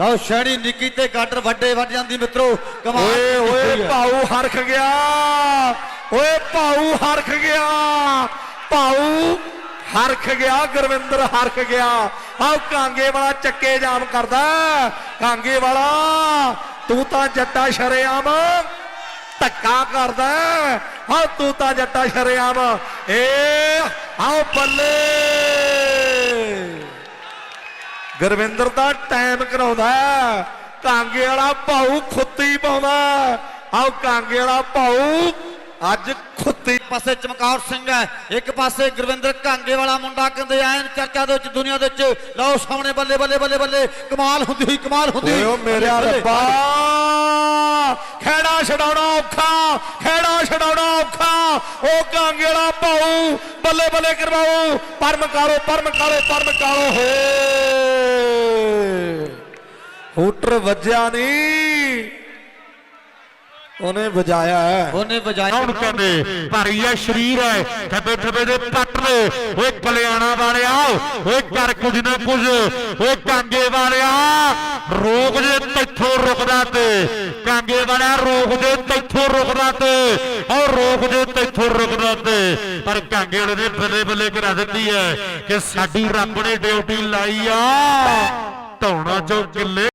ਲਓ ਸ਼ੈਣੀ ਨਿੱਕੀ ਤੇ ਗਾਡਰ ਵੱਡੇ ਵੱਜ ਜਾਂਦੀ ਮਿੱਤਰੋ ਕਮਾਲ ਓਏ ਓਏ ਭਾਊ ਹਰਖ ਗਿਆ। ਓਏ ਭਾਊ ਹਰਖ ਗਿਆ। ਭਾਊ ਹਰਖ ਗਿਆ ਗੁਰਵਿੰਦਰ ਹਰਖ ਗਿਆ। ਆਹ ਕਾਂਗੇ ਵਾਲਾ ਚੱਕੇ ਜਾਮ ਕਰਦਾ ਕਾਂਗੇ ਵਾਲਾ ਤੂੰ ਤਾਂ ਜੱਟਾ ਸ਼ਰੇਆਮ ਧੱਕਾ ਕਰਦਾ ਹਾਂ। ਤੂੰ ਤਾਂ ਜੱਟਾ ਸ਼ਰੇਆਮ। ਏ ਆਓ ਬੱਲੇ। ਗੁਰਵਿੰਦਰ ਦਾ ਟਾਈਮ ਕਰਾਉਂਦਾ। ਕਾਂਗੇ ਵਾਲਾ ਭਾਊ ਖੁੱਤੀ ਪਾਉਂਦਾ। ਆਓ ਕਾਂਗੇ ਵਾਲਾ ਭਾਊ ਅੱਜ ਖੁੱਤੀ ਪਾਸੇ ਚਮਕੌਰ ਸਿੰਘ ਹੈ। ਇੱਕ ਪਾਸੇ ਗੁਰਵਿੰਦਰ ਕਾਂਗੇ ਵਾਲਾ ਮੁੰਡਾ ਕਹਿੰਦੇ ਐਨ ਚਰਚਾ ਦੇ ਵਿੱਚ ਦੁਨੀਆ ਦੇ ਵਿੱਚ। ਲਓ ਸਾਹਮਣੇ ਬੱਲੇ ਬੱਲੇ ਬੱਲੇ ਬੱਲੇ। ਕਮਾਲ ਹੁੰਦੀ ਹੋਈ ਕਮਾਲ ਹੁੰਦੀ ਹੋਈ। ਓ ਬੱਲੇ, ਰੱਬਾ ਖੇੜਾ ਛਡਾਉਣਾ ਔਖਾ ਖੇੜਾ ਛਡਾਉਣਾ ਔਖਾ। ਉਹ ਕਾਂਗੇ ਵਾਲਾ ਭਾਊ ਬੱਲੇ ਬੱਲੇ ਕਰਵਾਓ। ਪਰਮ ਕਾਲੋ ਪਰਮ ਕਾਲੋ ਪਰਮ ਕਾਲੋ ਹੋ। ਹੂਟਰ ਵੱਜਿਆ ਨਹੀਂ। ਉਹਨੇ ਵਜਾਇਆ ਹੈ। ਉਹਨੇ ਵਜਾਇਆ ਕੌਣ ਕਹਿੰਦੇ ਭਾਰੀ ਹੈ ਸ਼ਰੀਰ ਹੈ। ਥੱਬੇ ਥੱਬੇ ਦੇ ਪੱਟ ਨੇ। ਓਏ ਕਲਿਆਣਾ ਵਾਲਿਆ ਓਏ ਕਰ ਕੁਝ ਨਾ ਕੁਝ। ਓਏ ਕਾਂਗੇ ਵਾਲਿਆ ਰੋਕ ਜੇ ਤੈਥੋਂ ਰੁਕਦਾ ਤੇ। ਕਾਂਗੇ ਵਾਲਿਆ ਰੋਕ ਜੇ ਤੈਥੋਂ ਰੁਕਦਾ ਤੇ। ਓ ਰੋਕ ਜੇ ਤੈਥੋਂ ਰੁਕਦਾ ਤੇ। ਪਰ ਕਾਂਗੇ ਵਾਲੇ ਨੇ ਬੱਲੇ ਬੱਲੇ ਕਰਾ ਦਿੱਤੀ ਹੈ ਕਿ ਸਾਡੀ ਰੱਬ ਨੇ ਡਿਊਟੀ ਲਾਈ ਆ। ਧੌਣਾ ਚੋਂ ਕਿੱਲੇ।